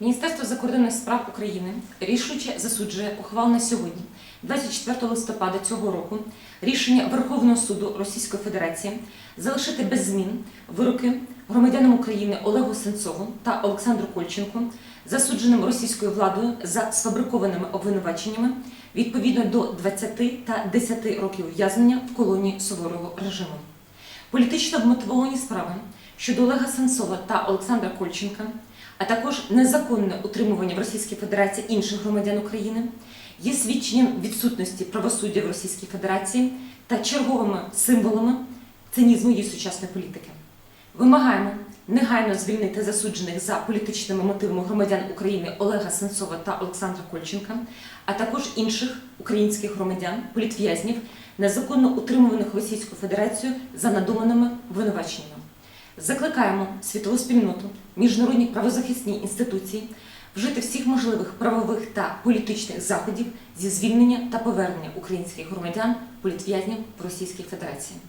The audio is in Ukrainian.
Міністерство закордонних справ України рішуче засуджує ухвалене сьогодні, 24 листопада цього року, рішення Верховного суду Російської Федерації залишити без змін вироки громадянам України Олегу Сенцову та Олександру Кольченку, засудженим російською владою за сфабрикованими обвинуваченнями відповідно до 20 та 10 років ув'язнення в колонії суворого режиму. Політично вмотивовані справи щодо Олега Сенцова та Олександра Кольченка, а також незаконне утримування в Російській Федерації інших громадян України, є свідченням відсутності правосуддя в Російській Федерації та черговими символами цинізму її сучасної політики. Вимагаємо негайно звільнити засуджених за політичними мотивами громадян України Олега Сенцова та Олександра Кольченка, а також інших українських громадян, політв'язнів, незаконно утримуваних Російською Федерацією за надуманими обвинуваченнями. Закликаємо світову спільноту, міжнародні правозахисні інституції вжити всіх можливих правових та політичних заходів зі звільнення та повернення українських громадян політв'язнів в Російській Федерації.